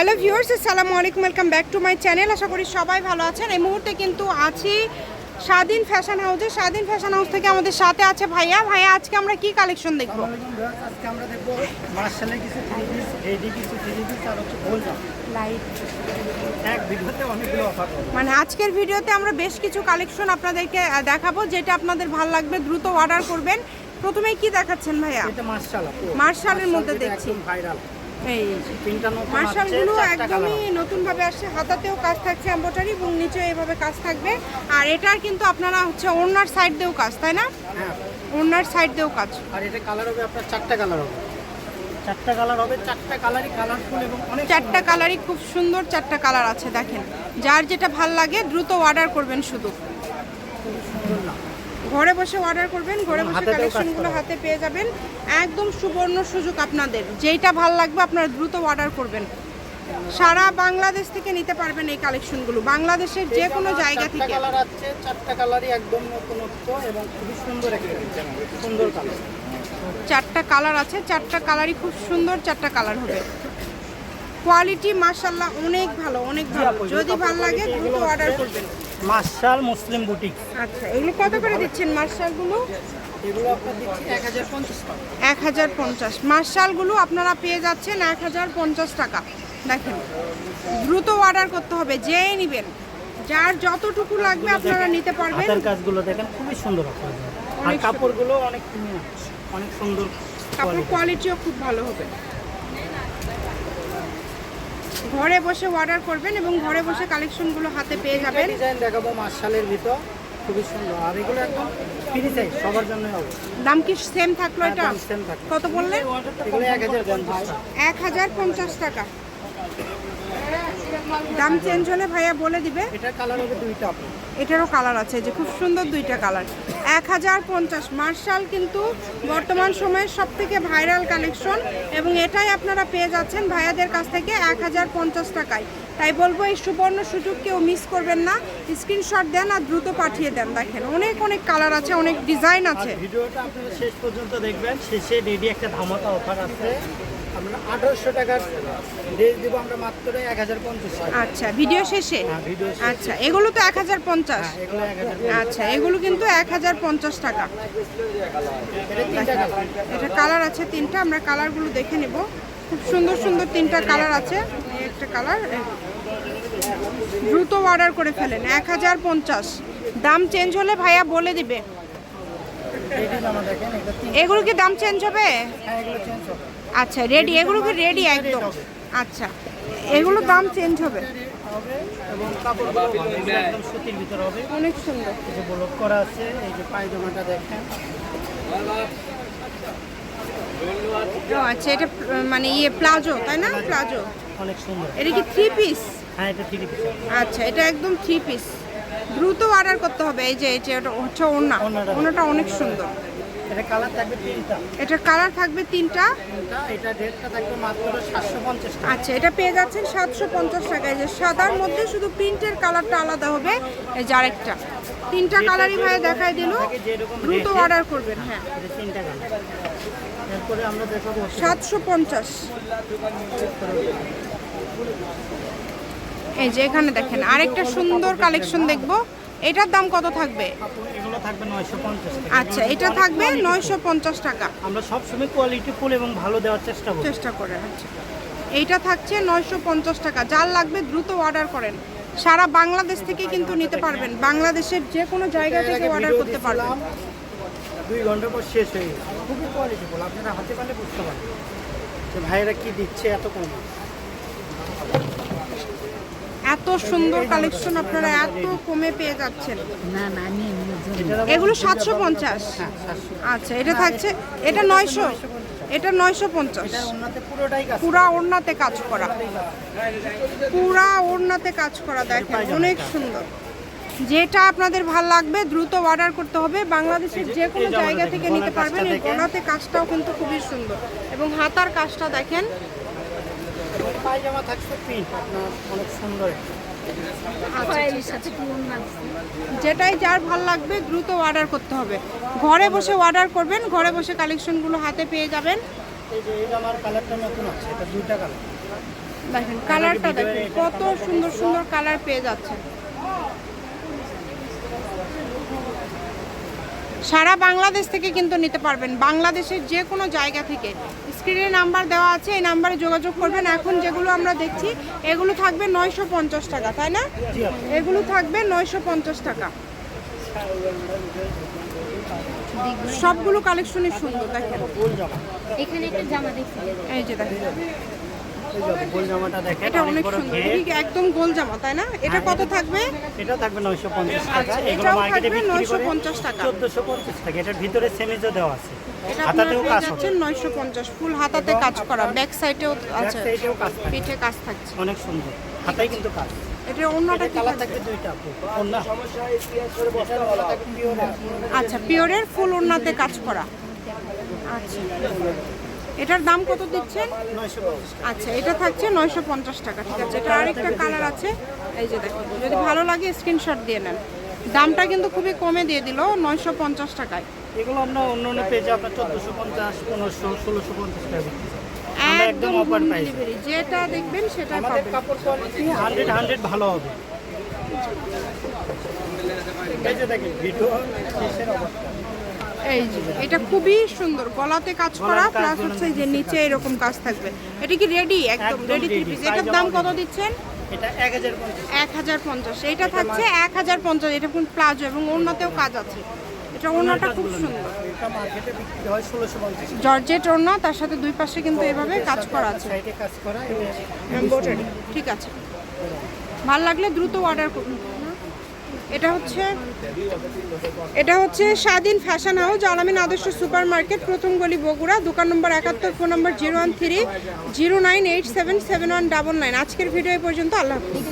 Hello viewers আসসালামু আলাইকুম welcome back to my channel. আশা করি সবাই ভালো আছেন। এই মুহূর্তে কিন্তু আছি স্বাধীন ফ্যাশন হাউসে। স্বাধীন ফ্যাশন হাউস থেকে আমাদের সাথে আছে ভাইয়া। ভাইয়া আজকে আমরা কি কালেকশন দেখব? আজকে আমরা দেখব মার্শালের কিছু থ্রি পিস রেডি কিছু থ্রি পিস আর হচ্ছে লাইট এক ভিডিওতে অনেকগুলো অফার মানে আজকের ভিডিওতে আমরা বেশ কিছু কালেকশন আপনাদেরকে দেখাবো যেটা আপনাদের ভালো লাগবে দ্রুত অর্ডার করবেন। প্রথমেই কি দেখাচ্ছেন ভাইয়া? এটা মার্শাল মার্শালের মধ্যে দেখছি। ভাইরাল এই মার্শালগুলো একদমই কালার নতুন ভাবে আসছে হাতাতেও কাজ থাকছে এম্বোটারি এবং নিচে এইভাবে কাজ থাকবে। আর এটার কিন্তু আপনারা হচ্ছে ওনার সাইড দিয়েও কাজ তাই না? হ্যাঁ। ওনার সাইড দিয়েও কাজ। আর এটা কালার হবে আপনার চারটা কালার হবে। চারটা কালার হবে চারটা কালারই কালারফুল এবং অনেক চারটা কালারই খুব সুন্দর চারটা কালার আছে দেখেন। যার যেটা ভালো লাগে দ্রুত অর্ডার করবেন শুধু। ঘরে বসে অর্ডার করবেন ঘরে বসে কালেকশনগুলো হাতে পেয়ে যাবেন। একদম সুবর্ণ সুযোগ আপনাদের। যেইটা ভালো লাগবে আপনারা দ্রুত অর্ডার করবেন। সারা বাংলাদেশ থেকে নিতে পারবেন এই কালেকশনগুলো বাংলাদেশের যে কোনো জায়গা থেকে। কালার আছে চারটা কালারই একদম নতুনত্ব এবং খুবই সুন্দর একটা সুন্দর কালার চারটা কালার আছে চারটা কালারই খুব সুন্দর চারটা কালার হবে। কোয়ালিটি মাশাল্লাহ অনেক ভালো অনেক ভালো। যদি ভালো লাগে দ্রুত অর্ডার করবেন। মার্শাল মুসলিম বুটিক। আচ্ছা এগুলো কত করে দিচ্ছেন মার্শালগুলো? এগুলো আপনার দিচ্ছি এক হাজার পঞ্চাশ টাকা। এক হাজার পঞ্চাশ। মার্শালগুলো আপনারা পেয়ে যাচ্ছেন এক হাজার পঞ্চাশ টাকা। দেখেন দ্রুত অর্ডার করতে হবে যেই নেবেন। যার যতটুকু লাগবে আপনারা নিতে পারবেন। হাতের কাজগুলো দেখেন খুবই সুন্দর আর অনেক কাপড়গুলো অনেক অনেক সুন্দর কাপড় কোয়ালিটিও খুব ভালো হবে। ঘরে বসে অর্ডার করবেন এবং ঘরে বসে কালেকশনগুলো হাতে পেয়ে যাবেন। ডিজাইন দেখাবো মার্শালের ভিতর খুবই সুন্দর। আর এগুলো একদম ফ্রি সাইজ সবার জন্য হবে। দাম কি সেম থাকল এটা? সেম থাকল। কত বললেন? এগুলো এক হাজার পঞ্চাশ টাকা। এক হাজার পঞ্চাশ টাকা। দাম চেঞ্জ হলে ভাইয়া বলে দিবে। এটা কালার হবে দুইটা আপনার এটারও কালার আছে যে খুব সুন্দর দুইটা কালার এক হাজার পঞ্চাশ মার্শাল কিন্তু বর্তমান সময়ের সব থেকে ভাইরাল কালেকশন এবং এটাই আপনারা পেয়ে যাচ্ছেন ভাইয়াদের কাছ থেকে এক হাজার পঞ্চাশ টাকায়। তাই বলব এই সুবর্ণ সুযোগ কেউ মিস করবেন না। স্ক্রিনশট দেন আর দ্রুত পাঠিয়ে দেন দেখেন। অনেক অনেক কালার আছে অনেক ডিজাইন আছে। ভিডিওটা আপনারা শেষ পর্যন্ত দেখবেন। শেষে রেডি একটা ধামাকা অফার আছে। আমরা আঠারোশো টাকার ড্রেস দেবো আমরা মাত্র এক হাজার পঞ্চাশ টাকা। আচ্ছা ভিডিও শেষে? হ্যাঁ ভিডিও আচ্ছা এগুলো তো এক হাজার পঞ্চাশ পঞ্চাশ? হ্যাঁ হাজার আচ্ছা এগুলো কিন্তু এক হাজার পঞ্চাশ টাকা। এটা কালার আছে তিনটা আমরা কালারগুলো দেখে নেব। খুব সুন্দর সুন্দর তিনটা কালার আছে। একটা কালার দ্রুত অর্ডার করে ফেলেন এক হাজার পঞ্চাশ। দাম চেঞ্জ হলে ভাইয়া বলে দিবে। এগুলো কি দাম চেঞ্জ হবে? হ্যাঁ চেঞ্জ হবে। আচ্ছা রেডি এগুলো কি রেডি একদম? আচ্ছা এগুলো দাম চেঞ্জ হবে। হবে এবং কাপড়গুলো একদম সুতির ভিতর হবে। অনেক সুন্দর। এই যে ব্লক করা আছে এই যে পায়জামাটা দেখেন। ও আচ্ছা এটা মানে ইয়ে প্লাজো তাই না? প্লাজো। অনেক সুন্দর। এটা কি থ্রি পিস হ্যাঁ এটা থ্রি পিস আচ্ছা এটা একদম থ্রি পিস দ্রুত অর্ডার করতে হবে এই যে এটা এটা হচ্ছে ওড়না। ওড়নাটা। ওড়নাটা অনেক সুন্দর। এটা কালার থাকবে তিনটা। এটার কালার থাকবে তিনটা? তিনটা এটা রেটটা থাকবে মাত্র সাতশো পঞ্চাশ টাকা। আচ্ছা এটা পেয়ে যাচ্ছেন সাতশো পঞ্চাশ টাকায় যে সাদার মধ্যে শুধু প্রিন্টের কালারটা আলাদা হবে এই যে আরেকটা। তিনটা কালারই ভাই দেখাই দিল দ্রুত অর্ডার করবেন হ্যাঁ। তিনটা কালার। এরপরে আমরা দেখাবো সাতশো পঞ্চাশ। এই যে এখানে দেখেন আরেকটা সুন্দর কালেকশন দেখব। এটার দাম কত থাকবে? এগুলো থাকবে নয়শো পঞ্চাশ টাকা। আচ্ছা এটা থাকবে নয়শো পঞ্চাশ টাকা। আমরা সবসময় কোয়ালিটি ফুল এবং ভালো দেওয়ার চেষ্টা করি। চেষ্টা করে আচ্ছা। এইটা থাকছে নয়শো পঞ্চাশ টাকা। যার লাগবে দ্রুত অর্ডার করেন। সারা বাংলাদেশ থেকে কিন্তু নিতে পারবেন। বাংলাদেশের যে কোনো জায়গা থেকে অর্ডার করতে পারবেন। দুই ঘণ্টা পর শেষ হয়ে গেছে। খুবই কোয়ালিটি ফুল। আপনারা হাতে পালে বুঝতে পারবেন যে ভাইয়েরা কি দিচ্ছে এত কম। এত সুন্দর কালেকশন আপনারা এত কমে পেয়ে যাচ্ছেন। এগুলো সাতশো পঞ্চাশ। আচ্ছা এটা থাকছে এটা নয়শো এটা নয়শো পঞ্চাশ। পুরা ওড়নাতে কাজ করা। পুরা ওড়নাতে কাজ করা দেখেন অনেক সুন্দর। যেটা আপনাদের ভালো লাগবে দ্রুত অর্ডার করতে হবে। বাংলাদেশের যে কোনো জায়গা থেকে নিতে পারবেন। এই। গলাতে কাজটাও কিন্তু খুবই সুন্দর। এবং হাতার কাজটা দেখেন পায়জামা থাকছে প্রিন্ট আপনার অনেক সুন্দর যেটাই যার ভালো লাগবে দ্রুত অর্ডার করতে হবে। ঘরে বসে অর্ডার করবেন ঘরে বসে কালেকশনগুলো হাতে পেয়ে যাবেন। এই যে এই জামার কালারটা নতুন আছে এটা দুইটা কালার দেখেন কালারটা দেখেন কত সুন্দর সুন্দর কালার পেয়ে যাচ্ছে। সারা বাংলাদেশ থেকে কিন্তু নিতে পারবেন। বাংলাদেশের যে কোনো জায়গা থেকে। স্ক্রিনে নাম্বার দেওয়া আছে এই নাম্বারে যোগাযোগ করবেন। এখন যেগুলো আমরা দেখছি এগুলো থাকবে নয়শো পঞ্চাশ টাকা তাই না? এগুলো থাকবে নয়শো পঞ্চাশ টাকা। সবগুলো কালেকশনই সুন্দর দেখেন। এখানে একটা জামা দেখছি। এই যে দেখেন। গোল জামাটা দেখেন এটা অনেক অনেক সুন্দর। ঘের। একদম গোল জামা তাই না? এটা কত থাকবে? এটা থাকবে নয়শো পঞ্চাশ টাকা। আচ্ছা, এগুলো মার্কেটে বিক্রি করে 950 টাকা। চোদ্দোশো পঞ্চাশ টাকা। এটার ভিতরে সেমিজও দেওয়া আছে। হাতাতেও কাজ ফুল হাতাতে কাজ করা। ব্যাক সাইডেও আছে। পিঠে কাজ থাকছে। অনেক সুন্দর। হাতায় কিন্তু কাজ। এটা অন্যটা কি থাকবে? থাকবে দুইটা। আপু আচ্ছা পিওরের ফুল ওড়নাতে কাজ করা। আচ্ছা। এটার দাম কত দিচ্ছেন? আচ্ছা এটা থাকছে নয়শো পঞ্চাশ টাকা ঠিক আছে। এটা আরেকটা কালার আছে। এই যে দেখুন যদি ভালো লাগে স্ক্রিনশট দিয়ে নেন। দামটা কিন্তু খুবই কমে দিয়ে দিল নয়শো পঞ্চাশ টাকায়। এগুলো আমরা অন্য অন্য পেজে আপনার চোদ্দোশো পঞ্চাশ পনেরোশো ষোলোশো পঞ্চাশ টাকা একদম একদম অফার প্রাইস যেটা দেখবেন সেটা আমাদের কাপড় কোয়ালিটি হান্ড্রেড হান্ড্রেড ভালো হবে। এই যে দেখেন ভিডিও শেষের অবস্থা? এই যে এটা খুবই সুন্দর। গলাতে কাজ করা প্লাস হচ্ছে যে নিচে এরকম কাজ থাকবে। এটা কি রেডি একদম রেডি থ্রি পিস এটার দাম কত দিচ্ছেন? এক হাজার পঞ্চাশ। এটা থাকছে এক হাজার পঞ্চাশ। এটা কিন্তু প্লাজো এবং ওড়নাতেও কাজ আছে। এটা ওড়নাটা খুব সুন্দর। জর্জেট ওড়না তার সাথে দুই পাশে কিন্তু এভাবে কাজ করা আছে। ঠিক আছে। ভালো লাগলে দ্রুত অর্ডার করুন। এটা হচ্ছে এটা হচ্ছে স্বাধীন ফ্যাশন হাউস, আলামিন আদর্শ সুপার মার্কেট প্রথম গলি বগুড়া, দোকান নম্বর একাত্তর, phone number zero one three, zero nine eight seven seven one double nine. আজকের ভিডিও পর্যন্ত, আল্লাহ হাফিজ।